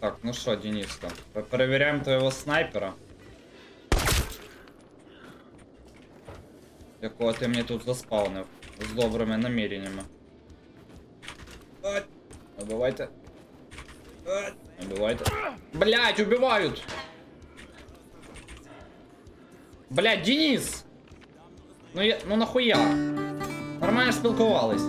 Так, ну що, Дениска, п- перевіряємо твоего снайпера. Якого ти мені тут заспавнив з добрими наміреннями. Ать! Убивайте. Ать! Убивайте. Блять, убивают! Блять, Денис! Ну я. Ну нахуя? Нормально спілкувались.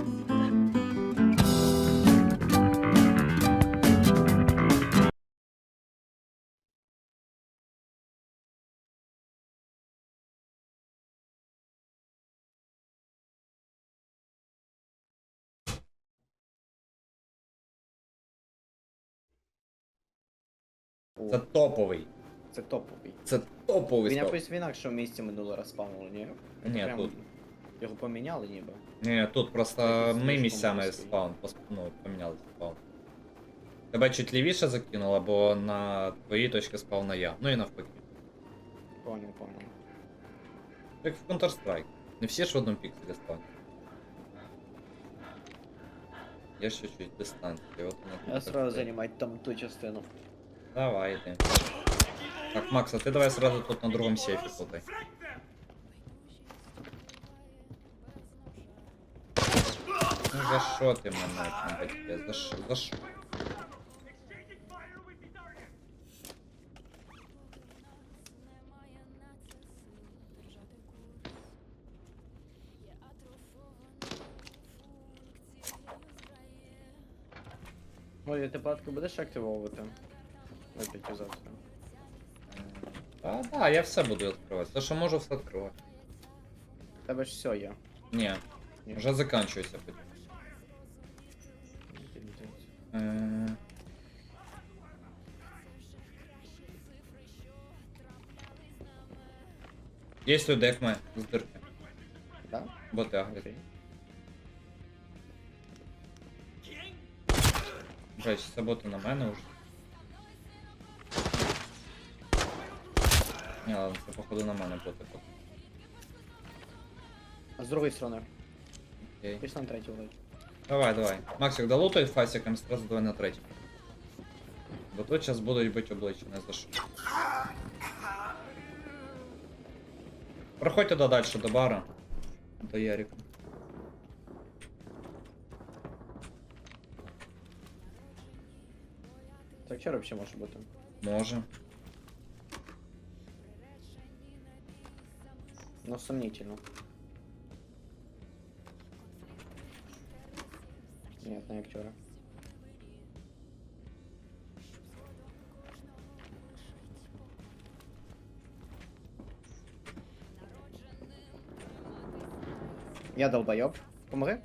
Це топовий. Це топовий. Це топовий Він спел. якось в інакшому місці минуло раз спавнуло, ні? Ні, Прям тут. Його поміняли ніби. Ні, тут просто Якийсь ми слишком місцями близький. спаун, пос- ну, поміняли спаун. Тебе чуть лівіше закинуло, бо на твоїй точці спавна я. Ну і навпаки. Понял, понял. Як в Counter-Strike. Не всі ж в одному пікселі спавнять. Є ще чуть дистанції. От вона Я тут сразу так- займати там ту частину. Давай йди. Так, Макс, а ти давай сразу тут на другому сейфі путай. Ну за що ти мене там батьке? За що? За що? Ой, ти платку будеш активовувати? Опять завтра. А, да, я все буду відкривати. Те, що можу, все відкривати. У тебе ж все є. Ні, Ні. вже закінчується потім. Е, Є люди, як ми, з дирки. Так? Боти аглять. Окей. Жесть, це боти на мене вже. Ні, ладно, це походу на мене боти. поки. А з другої сторони. Окей. Пішли на третю вроді. Давай, давай. Максик, долутай фасиком, сразу давай на третій. Бо тут зараз будуть бити обличчя, не за що. Проходь туди далі до бара. До Ярика. Так що взагалі може бути? Може. Ну, сомнительно. Нет, не актера. Я долбоёб. Помоги?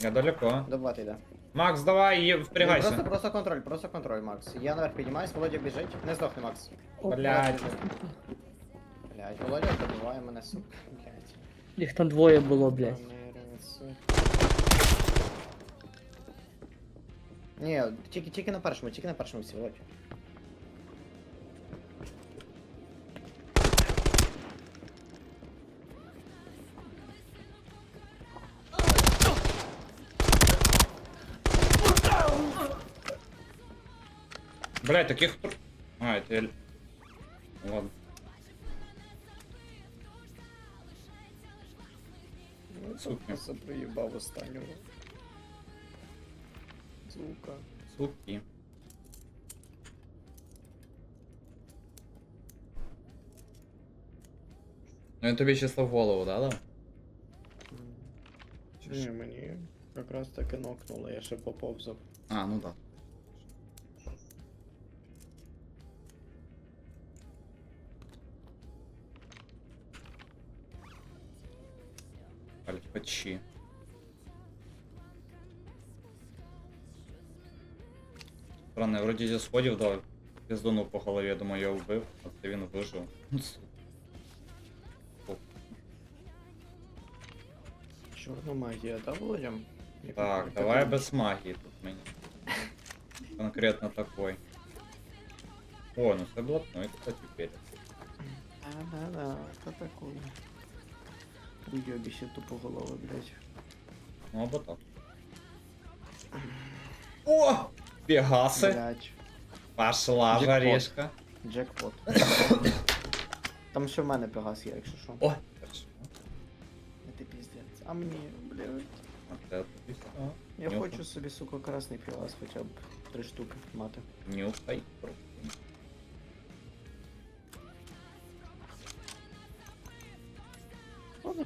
Я далеко. Добивати йде. Макс, давай, є- Ні, впрягайся. Просто, просто контроль, просто контроль, Макс. Я наверх піднімаюсь, Володя біжить. Не здохни, Макс. Блядь. Блять, Володя добиває мене, сука. Блять. Їх там двоє було, блядь. Ні, тільки, тільки на першому, тільки на першому всі, Володь. Блять, таких... тр- А, это я... Ладно. Сука. Це проїбав останнього. Сука. Суки. Ну я тобі число в голову дала? Чи Ні, що? мені якраз таки нокнуло, я ще поповзав. А, ну да. Блять, почти. Странно, я вроді зі сходів дав піздону по голові, я думаю, я вбив, а це він вижив. Ну, сука. Чорна магія, да, Володя? Я Так, так давай думаю. без магії тут мені. Конкретно такой. О, ну це блатной, кстати, перец. Да-да-да, это такое. Уебище тупоголовый, блядь. Ну або так. О! Пегаси. Блядь. Пошла Джекпот. жарішка. Джекпот. Там ще в мене пегас є, якщо що. Ой, хорошо. Це піздець. А мені, блядь. А це тобі все. Я Нюхай. хочу собі, сука, красний пегас хоча б три штуки мати. Нюхай.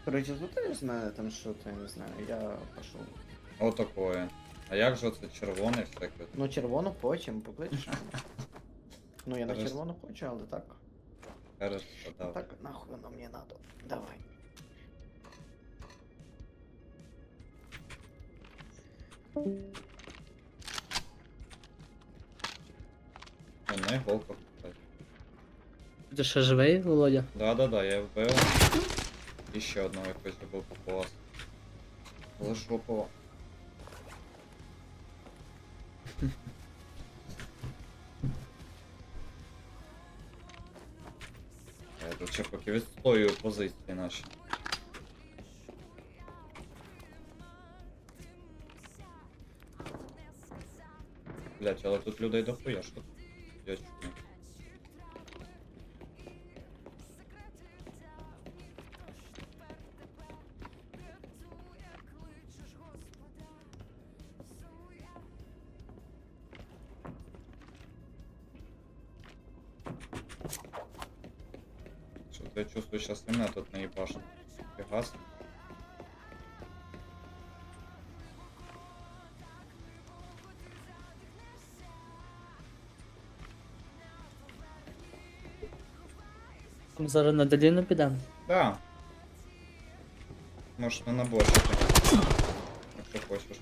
короче, тут з мене там що то, я не знаю, я пішов. Отакое. А як же це червоний всякий? Ну, червону потім, покличеш. Ну, я на Хорошо. червону хочу, але так. Хорошо, давай. Так нахуй воно мені надо. Давай. Ну, на іголках. кстати. Ти ще живий, Володя? Да-да-да, я вбив. І ще одного якось забув попалас. Але шопово. Я тут ще поки відстоюю позиції наші. Блять, але тут людей дохуя, що? Я чую. Сейчас именно тут наебашит. Пегас. Зараз на доліну підемо. Да. Может на наборчик. Якщо хочеш.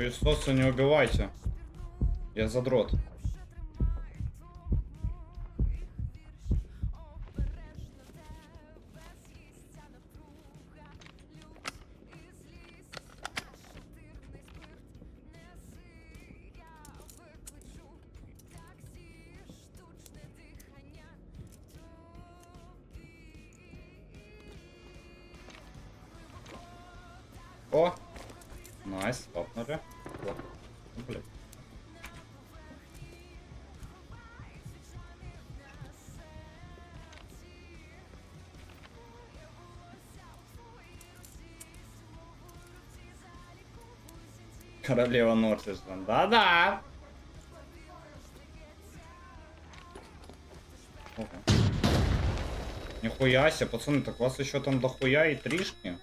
Хуесосы не убивайте. Я задрот. Найс, лапнули. Лап. Ну, блядь. Королева Нортишн. Да-да! Нихуя себе, пацаны, так вас еще там дохуя и тришки?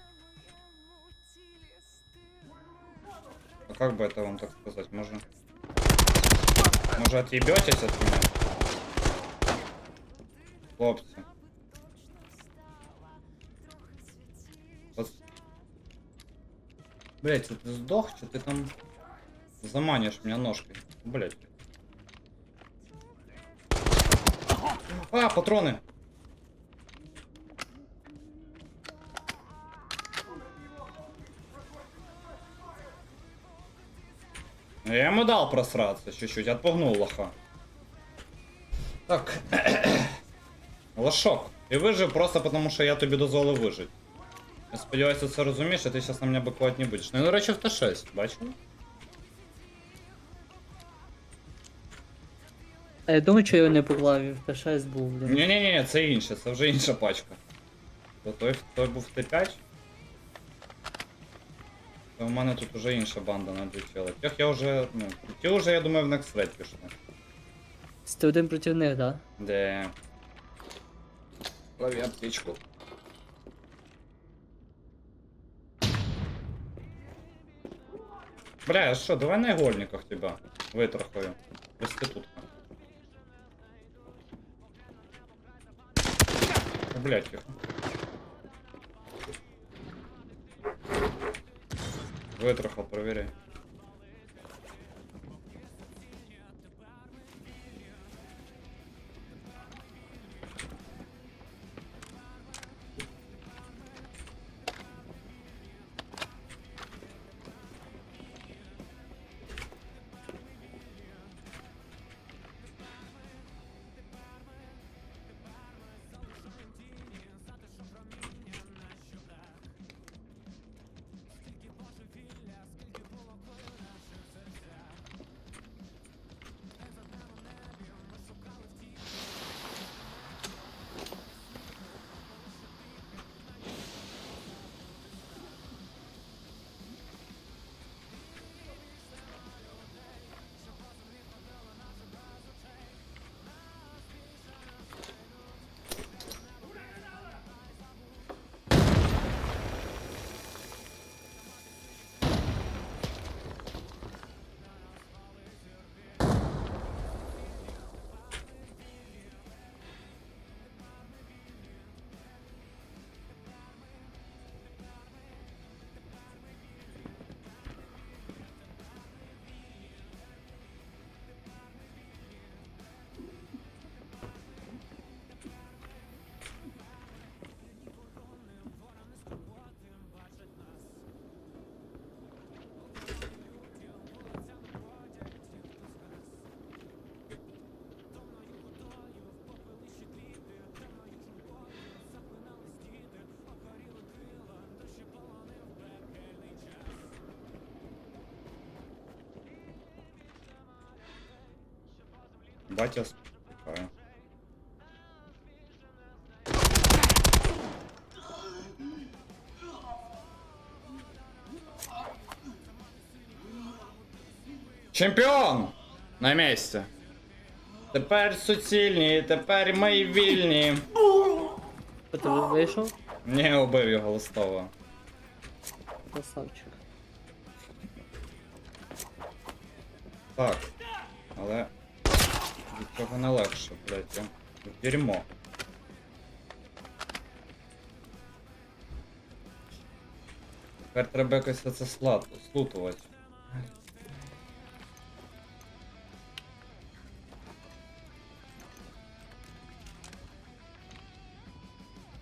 Как бы это вам так сказать? Может... Может отъебетесь от меня? Хлопцы. Пац- Блять, ты сдох, что ты там заманишь меня ножкой? Блять. А, патроны! Я ему дал просраться чуть-чуть, отпугнул лоха. Так. Лошок. Ти вижив просто потому, що я тобі дозволив вижити. Я сподіваюся, це розумієш, а ти зараз на мене бикувати не будеш. Ну, до речі, в Т6, бачив? А я думаю, що його не поклав, в Т6 був, блін. Ні-ні-ні, це інше, це вже інша пачка. То той, той був в Т5. У мене тут вже інша банда надлетіла. Тих я вже, ну, ті вже, я думаю, в Next Red пішли. Ти один проти них, да? Де. Лови аптечку. Бля, а что, давай на игольниках тебя вытрахаю. Проститутка. О, Блядь, тихо. Вытрахал, проверяй. Батя спускаю. Чемпіон! На місці. Тепер суцільні, тепер ми вільні. Що ти вийшов? Не убив його листово. Красавчик. Так. Але цього не легше, блядь. в Дерьмо. Тепер треба якось це слад, слутувати.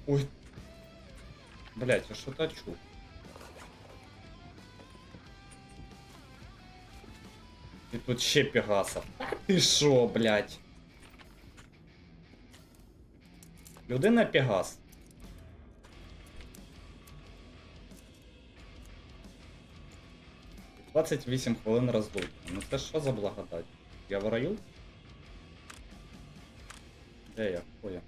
Ой. Блять, я що-то чув. І тут ще Пегаса. Та ти шо, блядь? Людина Пегас. Двадцять вісім хвилин розлуки. Ну це що за благодать? Я в раю? Де я? Хуя?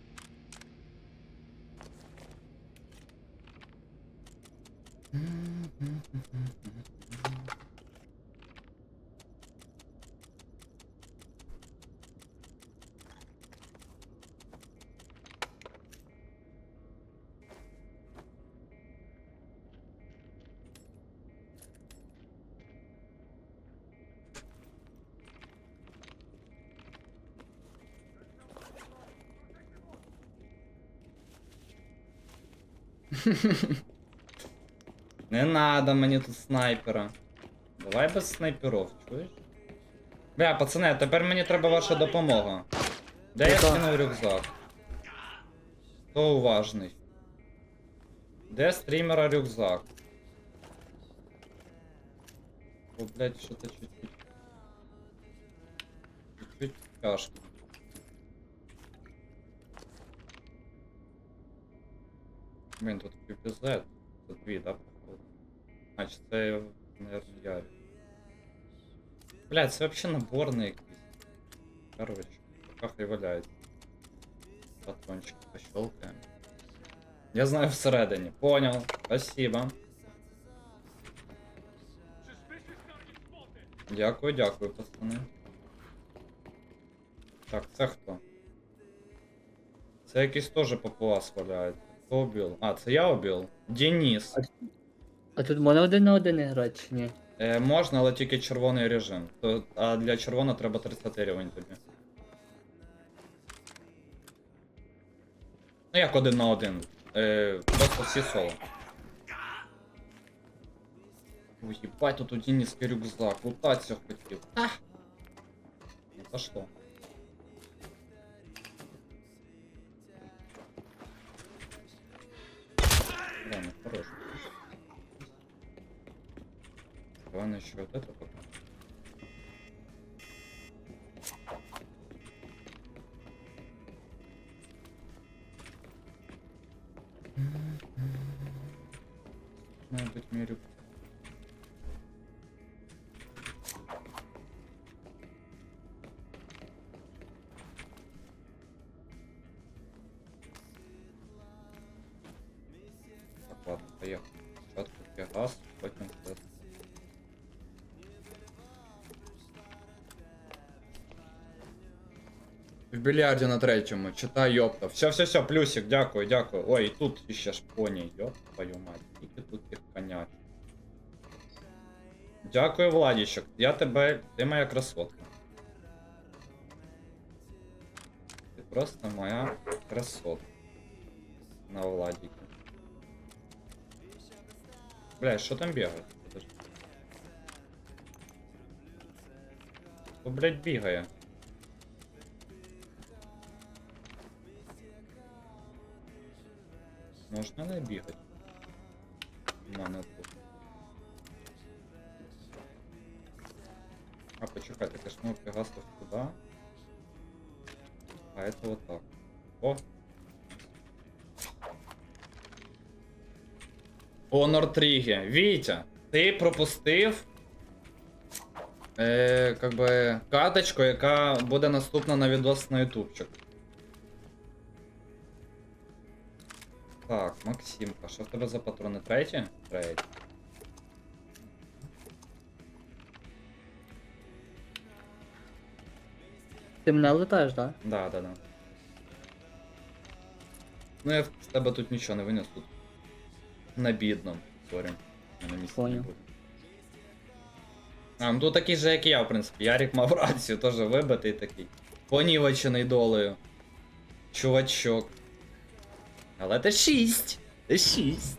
Не надо мені тут снайпера. Давай без снайперов, чуєш? Бля, пацани, тепер мені треба ваша допомога. Де я скинув рюкзак? Хто уважний? Де стрімера рюкзак? О, блядь, що-то чуть-чуть. Чуть-чуть тяжко. Блин, тут QPZ. Тут дві, да, походу. Значить, це, наверное, Ярик. Блядь, це вообще наборний якийсь. Короче, пока хай валяється. Патрончик пощелкаем. Я знаю всередині. Понял. Спасибо. Дякую, дякую, пацани. Так, це хто? Це якийсь теж папуас валяється. Убив? А, це я убив? Денис. А тут можна один на один грати чи ні? Е, можна, але тільки червоний режим. То, а для червоного треба 30 рівень тобі. Ну як один на один. Е, просто всі соло. Ой, ебать, тут у Дениска рюкзак. Лутаться хотів. А! Не пошло. Хорош. Ладно, еще вот это пока. Більярді на третьому, читай йопта. Все, все, все, плюсик, дякую, дякую. Ой, і тут іще ж поні, йоп, твою мать. Тільки тут їх конять. Дякую, Владічок. Я тебе. Ти моя красотка. Ти просто моя красотка. На Владіки. Бля, що там бігає? Хто, блядь, бігає? Можна не бігати? У мене тут. А, почекай, так я ж мог туда. А это вот так. О! Honor Тріге. Вітя, ти пропустив Е, как би, каточку, яка буде наступна на відос на ютубчик. Так, Максимка, що в тебе за патрони? Треті? Треті. Ти мене летаєш, так? Да, да, да. Ну я в в тебе тут нічого не винес тут. На бідном. Сорі. На місці не Поняв. буде. А, ну тут такий же, як і я, в принципі. Ярик мав рацію, теж вибитий такий. Понівечений долею. Чувачок. Але це 6. Це 6.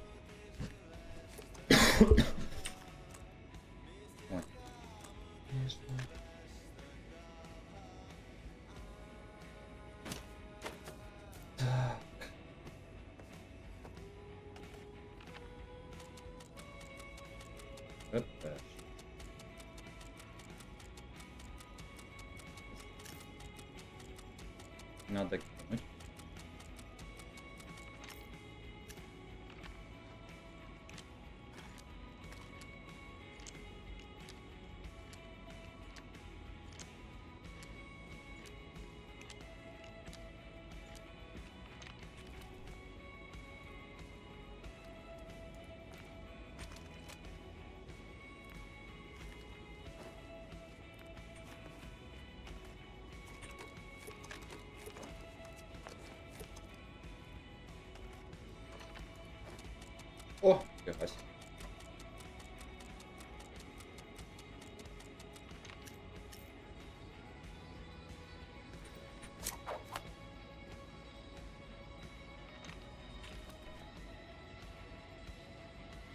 О, фіга себе.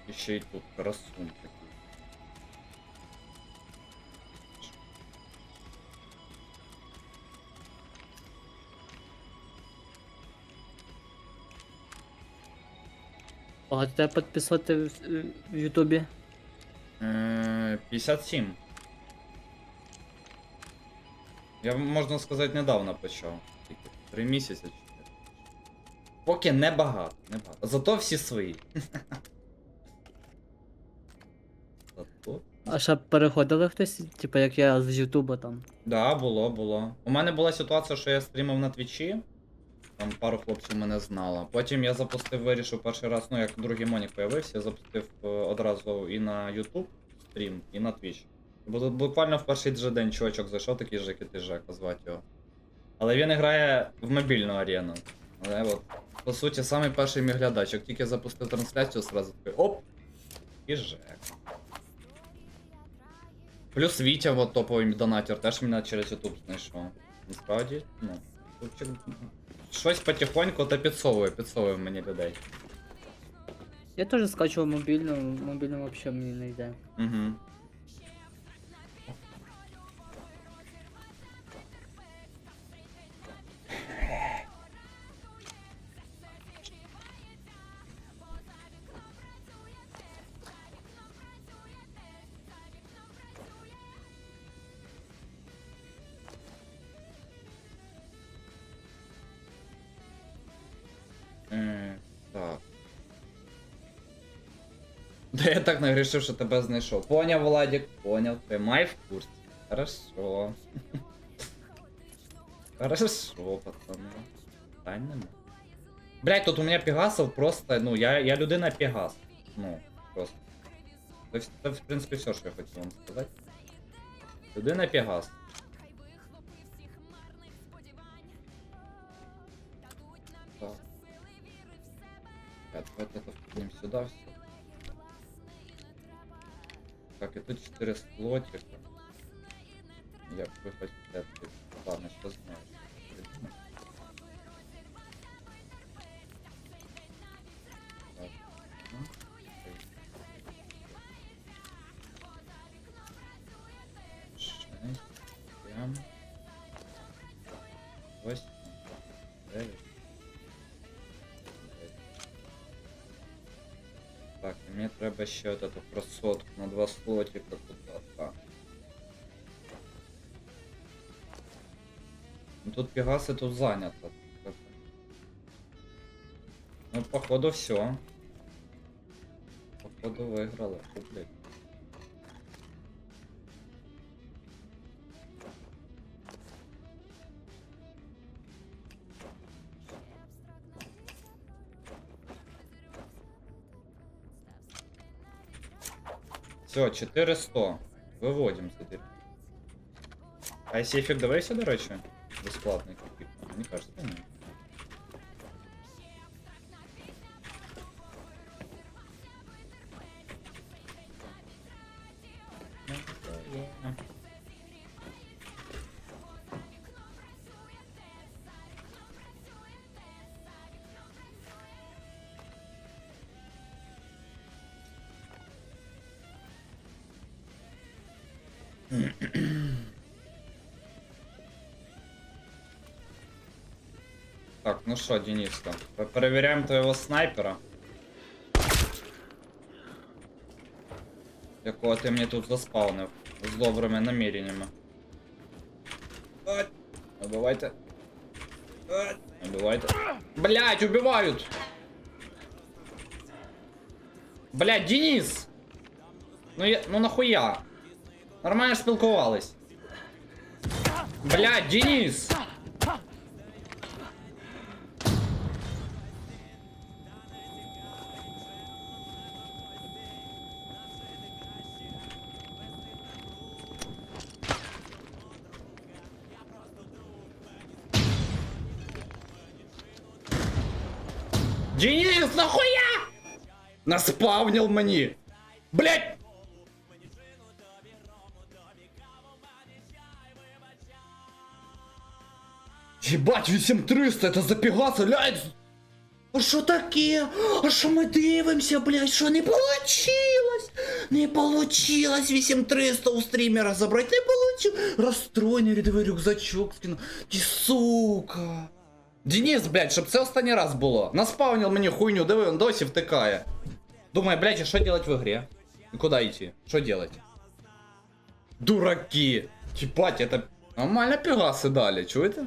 І ще й тут красун. Багато тебе підписувати в, в Ютубі. Е, 57. Я, можна сказати, недавно почав. Тільки Три місяці. чи чотири. Поки не багато, не багато. Зато всі свої. Зато. А ще переходили хтось, типу як я з Ютуба там. Да, було, було. У мене була ситуація, що я стрімив на твічі. Там пару хлопців мене знало. Потім я запустив, вирішив перший раз, ну як другий монік появився, я запустив е, одразу і на YouTube стрім, і на Twitch. Бу- Буквально в перший же день чувачок зайшов, такий же, і Жека, звати його. Але він грає в мобільну арену. Але от, по суті, самий перший мій глядач, як тільки запустив трансляцію, сразу такий оп! І Жека. Плюс Вітя, от топовий донатер, теж мене через YouTube знайшов. Насправді, ну, хлопчик щось потихоньку та підсовує, підсовує мені людей. Я теж скачував мобільну, мобільну взагалі мені не йде. Угу. Да я так нагрішив, що тебе знайшов. Поняв, Владик, поняв. Тримай в курсі. Хорошо. Хорошо, пацаны. Питань нема. Блять, тут у меня Пегасов просто, ну, я, я людина Пегас. Ну, просто. Вс- це, в принципі, все, що я хотів вам сказати. Людина Пегас. Так, давайте это вкинем сюда все. Так, и тут 4 слотика. Я бы хотел... Ладно, сейчас знаю. Так, мені треба ще от эту красотку на два слотика куда так. Ну тут Пегаси тут занято. Ну, походу, все. Походу, виграли. Фу, Все, 400. Виводимо тоді. А сейфік дивився, до речі? Безплатний каких Мені кажется, ні. Так, ну що, Дениска, пе- перевіряємо твоего снайпера. Якого ти мені тут заспавнив з добрими наміреннями. Ать! Убивайте. Ать! Убивайте. Блять, убивают! Блять, Денис! Ну я. Ну нахуя? Нормально спілкувались. Блять, Денис! Денис, нахуя? Наспавнил мені. Блять! Єбать, 8300, это за Пегаса, блядь! А що таке? А що ми дивимося, блядь? Що не получилось? Не получилось 8300 у стрімера забрати, не получилось. Розстроєний рядовий рюкзачок скинув. Ті сука. Денис, блядь, щоб це останній раз було. Наспавнил мені хуйню, диви, він досі втикає. Думаю, блядь, а що делать в игре? И Куда идти? Что делать? Дураки! Ебать, это нормально пегасы дали, чуєте?